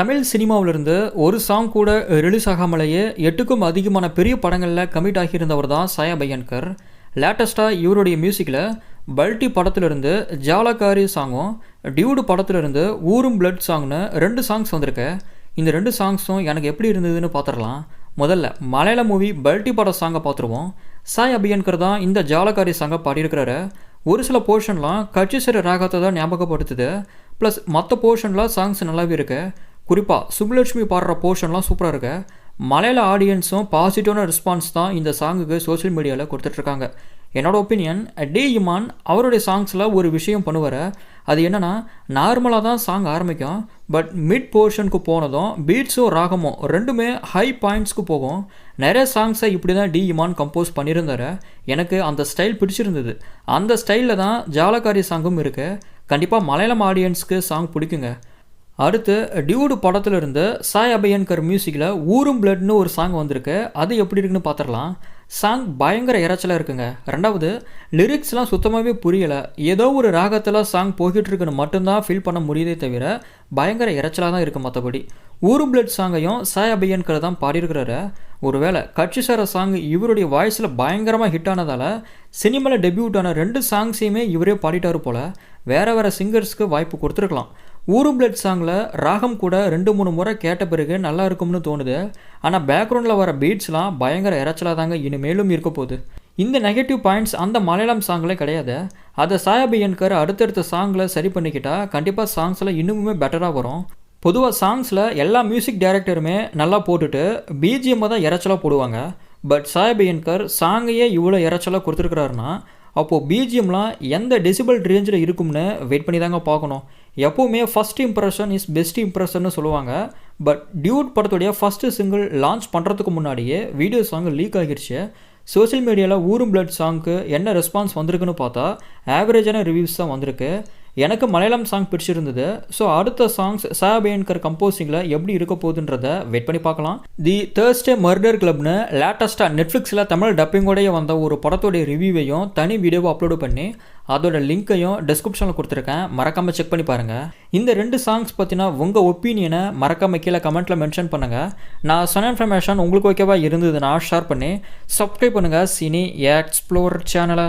தமிழ் சினிமாவிலிருந்து ஒரு சாங் கூட ரிலீஸ் ஆகாமலேயே எட்டுக்கும் அதிகமான பெரிய படங்களில் கமிட் ஆகியிருந்தவர் தான் சாயா பையன்கர். லேட்டஸ்ட்டாக இவருடைய மியூசிக்கில் பல்டி படத்திலிருந்து ஜாலக்காரி சாங்கும் டியூடு படத்திலிருந்து ஊரும் பிளட் சாங்னு ரெண்டு சாங்ஸ் வந்திருக்கு. இந்த ரெண்டு சாங்ஸும் எனக்கு எப்படி இருந்ததுன்னு பார்த்துடலாம் முதல்ல மலையாள மூவி பல்டி பட சாங்கை பார்த்துருவோம் சாய் அபியன்கர் தான் இந்த ஜாலக்காரி சாங்கை பாடியிருக்கிறாரு. ஒரு சில போர்ஷன்லாம் கட்சி சிற ராகத்தை தான் ஞாபகப்படுத்துது. ப்ளஸ் மற்ற போர்ஷன்லாம் சாங்ஸ் நல்லாவே இருக்குது குறிப்பாக சுப்புலட்சுமி பாடுற போர்ஷன்லாம் சூப்பராக இருக்கு. மலையாள ஆடியன்ஸும் பாசிட்டிவான ரெஸ்பான்ஸ் தான் இந்த சாங்குக்கு சோஷியல் மீடியாவில் கொடுத்துட்ருக்காங்க. என்னோட ஒப்பீனியன் டி இமான் அவருடைய சாங்ஸில் ஒரு விஷயம் பண்ணுவார். அது என்னென்னா நார்மலாக தான் சாங் ஆரம்பிக்கும். பட் மிட் போர்ஷனுக்கு போனதும் பீட்ஸும் ராகமும் ரெண்டுமே ஹை பாயிண்ட்ஸ்க்கு போகும். நிறைய சாங்ஸை இப்படி தான் டி இமான் கம்போஸ் பண்ணியிருந்தாரு. எனக்கு அந்த ஸ்டைல் பிடிச்சிருந்தது. அந்த ஸ்டைலில் தான் ஜாலக்காரி சாங்கும் இருக்குது கண்டிப்பாக மலையாளம் ஆடியன்ஸ்க்கு சாங் பிடிக்குங்க. அடுத்து டியூடு படத்துல இருந்து சாய் அபயன்கர் மியூசிக்கில் ஊரும் பிளட்னு ஒரு சாங் வந்திருக்கு. அது எப்படி இருக்குன்னு பார்த்துடலாம் சாங் பயங்கர இறைச்சலாக இருக்குங்க. ரெண்டாவது லிரிக்ஸ்லாம் சுத்தமாகவே புரியலை. ஏதோ ஒரு ராகத்தில் சாங் போய்கிட்டு இருக்குன்னு மட்டும்தான் ஃபீல் பண்ண முடியுதே தவிர பயங்கர இறைச்சலாக தான் இருக்குது மற்றபடி ஊரும் பிளட் சாங்கையும் சாய் அபயன்கர் தான் பாடியிருக்கிறாரு. ஒருவேளை கட்சி சார சாங் இவருடைய வாய்ஸில் பயங்கரமாக ஹிட் ஆனதால் சினிமாவில் டெபியூட் ஆன ரெண்டு சாங்ஸையுமே இவரே பாடிட்டாரு போல். வேறு வேறு சிங்கர்ஸ்க்கு வாய்ப்பு கொடுத்துருக்கலாம். ஊரு பிளட் சாங்கில் ராகம் கூட ரெண்டு மூணு முறை கேட்ட பிறகு நல்லா இருக்கும்னு தோணுது. ஆனால் பேக்ரவுண்டில் வர பீட்ஸ்லாம் பயங்கர இறைச்சலாக தாங்க இனிமேலும் இருக்க போகுது. இந்த நெகட்டிவ் பாயிண்ட்ஸ் அந்த மலையாளம் சாங்கில் கிடையாது. அதை சாயாபியன்கர் அடுத்தடுத்த சாங்கில் சரி பண்ணிக்கிட்டால் கண்டிப்பாக சாங்ஸில் இன்னுமுமே பெட்டராக வரும். பொதுவாக சாங்ஸில் எல்லா மியூசிக் டைரக்டருமே நல்லா போட்டுட்டு பிஜிஎம்மை தான் இறைச்சலாக போடுவாங்க. பட் சாயபியன்கர் சாங்கையே இவ்வளோ இறைச்சலாக கொடுத்துருக்குறாருன்னா அப்போது பிஜிஎம்லாம் எந்த டெசிபிள் ரேஞ்சில் இருக்கும்னு வெயிட் பண்ணி தாங்க பார்க்கணும். எப்போவுமே ஃபஸ்ட் இம்ப்ரெஷன் இஸ் பெஸ்ட் இம்ப்ரெஷன்னு சொல்லுவாங்க. பட் டியூட் படத்துடைய ஃபஸ்ட்டு சிங்கிள் லான்ச் பண்ணுறதுக்கு முன்னாடியே வீடியோ சாங் லீக் ஆகிடுச்சு சோஷியல் மீடியாவில் ஊரும் பிளட் சாங்க்கு என்ன ரெஸ்பான்ஸ் வந்திருக்குன்னு பார்த்தா ஆவரேஜான ரிவ்யூஸ் தான் வந்திருக்கு. எனக்கு மலையாளம் சாங் பிடிச்சிருந்தது. ஸோ அடுத்த சாங்ஸ் சாபேன்கர் கம்போசிங்கில் எப்படி இருக்க போகுதுன்றத வெயிட் பண்ணி பார்க்கலாம். தி தேர்ஸ்டே மர்டர் கிளப்னு லேட்டஸ்ட்டாக நெட்ஃப்ளிக்ஸில் தமிழ் டப்பிங்கோடைய வந்த ஒரு படத்தோடைய ரிவ்யூவையும் தனி வீடியோவை அப்லோடு பண்ணி அதோட லிங்க்கையும் டிஸ்கிரிப்ஷனில் கொடுத்துருக்கேன். மறக்காமல் செக் பண்ணி பாருங்கள் இந்த ரெண்டு சாங்ஸ் பற்றினா உங்கள் ஒப்பீனியனை மறக்காமல் கீழே கமெண்ட்டில் மென்ஷன் பண்ணுங்கள் நான் சொன்ன இன்ஃபர்மேஷன் உங்களுக்கு ஓகேவா இருந்ததுன்னா ஷேர் பண்ணி சப்ஸ்கிரைப் பண்ணுங்கள் சினி எக்ஸ்ப்ளோர் சேனலை